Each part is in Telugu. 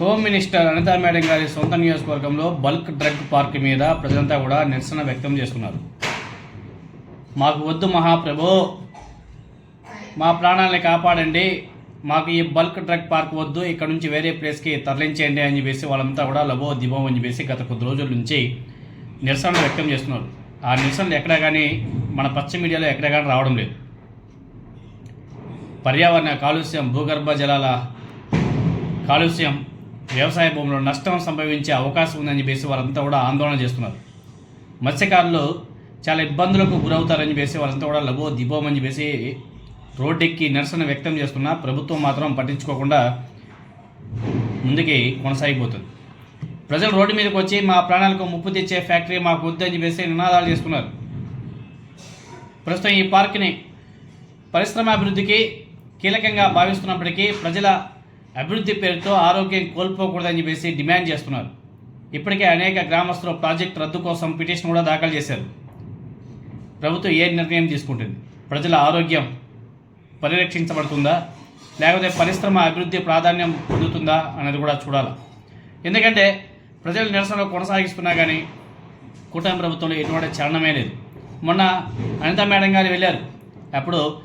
హోమ్ మినిస్టర్ అనితా మేడం గారి సొంత నియోజకవర్గంలో బల్క్ డ్రగ్ పార్క్ మీద ప్రజలంతా కూడా నిరసన వ్యక్తం చేస్తున్నారు. మాకు వద్దు మహాప్రభు. మా ప్రాణాలని కాపాడండి. మాకు ఈ బల్క్ డ్రగ్ పార్క్ వద్దు. ఇక్కడ నుంచి వేరే ప్లేస్కి తరలించేయండి అని చెప్పేసి వాళ్ళంతా కూడా లబో దిబో అని చెప్పేసి గత కొద్ది రోజుల నుంచి నిరసన వ్యక్తం చేస్తున్నారు. ఆ నిరసనలు ఎక్కడా కానీ మన పచ్చ మీడియాలో ఎక్కడా కానీ రావడం లేదు. పర్యావరణ కాలుష్యం భూగర్భ జలాల కాలుష్యం వ్యవసాయ భూములు నష్టం సంభవించే అవకాశం ఉందని చెప్పేసి వారంతా కూడా ఆందోళన చేస్తున్నారు. మత్స్యకారులు చాలా ఇబ్బందులకు గురవుతారని చెప్పేసి వారంతా కూడా లబో దిబోమని చెప్పేసి రోడ్డెక్కి నిరసన వ్యక్తం చేస్తున్నా. ప్రభుత్వం మాత్రం పట్టించుకోకుండా ముందుకి కొనసాగిపోతుంది. ప్రజలు రోడ్డు మీదకి వచ్చి మా ప్రాణాలకు ముప్పు తెచ్చే ఫ్యాక్టరీ మాకు వద్దని చెప్పేసి నినాదాలు చేస్తున్నారు. ప్రస్తుతం ఈ పార్క్ని పరిశ్రమ అభివృద్ధికి కీలకంగా భావిస్తున్నప్పటికీ ప్రజల అభివృద్ధి పేరుతో ఆరోగ్యం కోల్పోకూడదని చెప్పేసి డిమాండ్ చేస్తున్నారు. ఇప్పటికే అనేక గ్రామస్తులు ప్రాజెక్ట్ రద్దు కోసం పిటిషన్ కూడా దాఖలు చేశారు. ప్రభుత్వం ఏ నిర్ణయం తీసుకుంటుంది? ప్రజల ఆరోగ్యం పరిరక్షించబడుతుందా? లేకపోతే పరిశ్రమ అభివృద్ధి ప్రాధాన్యం పొందుతుందా అనేది కూడా చూడాలి. ఎందుకంటే ప్రజల నిరసనలు కొనసాగిస్తున్నా కానీ కూటమి ప్రభుత్వంలో ఎటువంటి చలనమే లేదు. మొన్న అనిత మేడం గారు వెళ్ళారు. అప్పుడు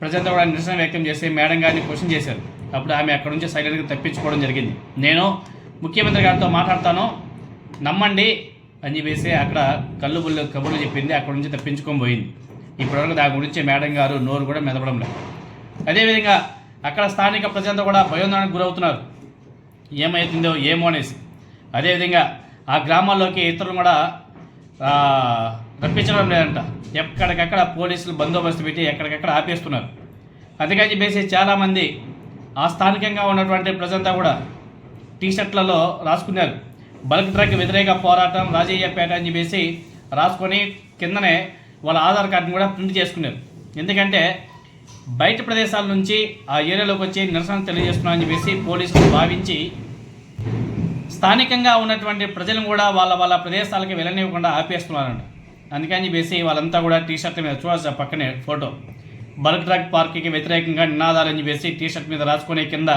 ప్రజలతో కూడా నిరసన వ్యక్తం చేసి మేడం గారిని క్వశ్చన్ చేశారు. అప్పుడు ఆమె అక్కడ నుంచి సైలెంట్గా తప్పించుకోవడం జరిగింది. నేను ముఖ్యమంత్రి గారితో మాట్లాడతాను నమ్మండి అని చెప్పేసి అక్కడ కళ్ళు బుల్లు కబుర్లు చెప్పింది అక్కడ నుంచి తప్పించుకొని పోయింది. ఇప్పటివరకు దాని గురించి మేడం గారు నోరు కూడా మెదపడం లేదు. అదేవిధంగా అక్కడ స్థానిక ప్రజలంతా కూడా భయోందనకు గురవుతున్నారు. ఏమవుతుందో ఏమో అనేసి. అదేవిధంగా ఆ గ్రామాల్లోకి ఇతరులు కూడా రప్పించడం లేదంట. ఎక్కడికక్కడ పోలీసులు బందోబస్తు పెట్టి ఎక్కడికక్కడ ఆపేస్తున్నారు. అందుకని చెప్పేసి చాలామంది ఆ స్థానికంగా ఉన్నటువంటి ప్రజంతా కూడా టీ షర్ట్లలో రాసుకున్నారు. బల్క్ డ్రగ్ వ్యతిరేక పోరాటం రాజయ్యపేట అని చెప్పేసి రాసుకొని కిందనే వాళ్ళ ఆధార్ కార్డును కూడా ప్రింట్ చేసుకున్నారు. ఎందుకంటే బయట ప్రదేశాల నుంచి ఆ ఏరియాలోకి వచ్చి నిరసన తెలియజేస్తున్నారని చెప్పేసి పోలీసులు భావించి స్థానికంగా ఉన్నటువంటి ప్రజలను కూడా వాళ్ళ వాళ్ళ ప్రదేశాలకి వెళ్ళనివ్వకుండా ఆపేస్తున్నారండి అందుకని చెప్పేసి వాళ్ళంతా కూడా టీ షర్ట్ మీద చూడాల్సి పక్కనే ఫోటో. బల్క్ డ్రగ్ పార్క్కి వ్యతిరేకంగా నినాదాలని చెప్పేసి టీ షర్ట్ మీద రాసుకునే కింద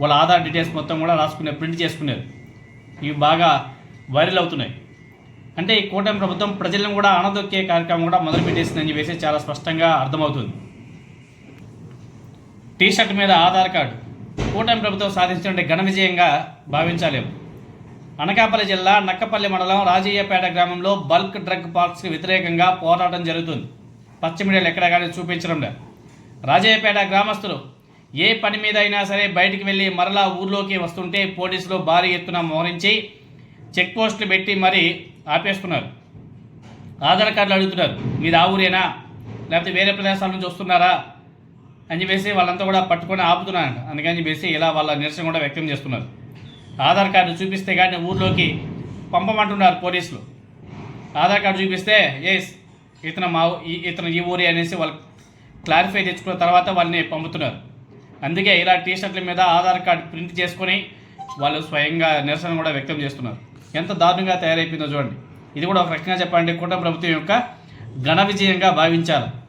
వాళ్ళ ఆధార్ డీటెయిల్స్ మొత్తం కూడా రాసుకునే ప్రింట్ చేసుకున్నారు. ఇవి బాగా వైరల్ అవుతున్నాయి. అంటే ఈ కూటమి ప్రభుత్వం ప్రజలను కూడా అణదొక్కే కార్యక్రమం కూడా మొదలుపెట్టేసిందని చెప్పేసి చాలా స్పష్టంగా అర్థమవుతుంది. టీ షర్ట్ మీద ఆధార్ కార్డు. కూటమి ప్రభుత్వం సాధించిన ఘన విజయంగా భావించలేము. అనకాపల్లి జిల్లా నక్కపల్లి మండలం రాజయ్యపేట గ్రామంలో బల్క్ డ్రగ్ పార్క్స్కి వ్యతిరేకంగా పోరాటం జరుగుతుంది. పచ్చ మీడియాలు ఎక్కడ కానీ చూపించడం లేదు. రాజయ్యపేట గ్రామస్తులు ఏ పని మీద అయినా సరే బయటికి వెళ్ళి మరలా ఊర్లోకి వస్తుంటే పోలీసులు భారీ ఎత్తున మోహరించి చెక్ పోస్టులు పెట్టి మరీ ఆపేస్తున్నారు. ఆధార్ కార్డులు అడుగుతున్నారు. మీరు ఆ ఊరేనా? లేకపోతే వేరే ప్రదేశాల నుంచి వస్తున్నారా? అని చెప్పేసి వాళ్ళంతా కూడా పట్టుకొని ఆపుతున్నారంట. అందుకని చెప్పేసి ఇలా వాళ్ళ నిరసన కూడా వ్యక్తం చేస్తున్నారు. ఆధార్ కార్డు చూపిస్తే కానీ ఊర్లోకి పంపమంటున్నారు పోలీసులు. ఆధార్ కార్డు చూపిస్తే ఎస్ ఇతను మా ఈ- ఇతను ఈ ఊరి అనేసి వాళ్ళు క్లారిఫై తెచ్చుకున్న తర్వాత వాళ్ళని పంపుతున్నారు. అందుకే ఇలా టీ షర్ట్ల మీద ఆధార్ కార్డు ప్రింట్ చేసుకొని వాళ్ళు స్వయంగా నిరసన కూడా వ్యక్తం చేస్తున్నారు. ఎంత దారుణంగా తయారైపోయిందో చూడండి. ఇది కూడా ఒక రకంగా చెప్పండి కూటమి ప్రభుత్వం యొక్క ఘన విజయంగా భావించాలి.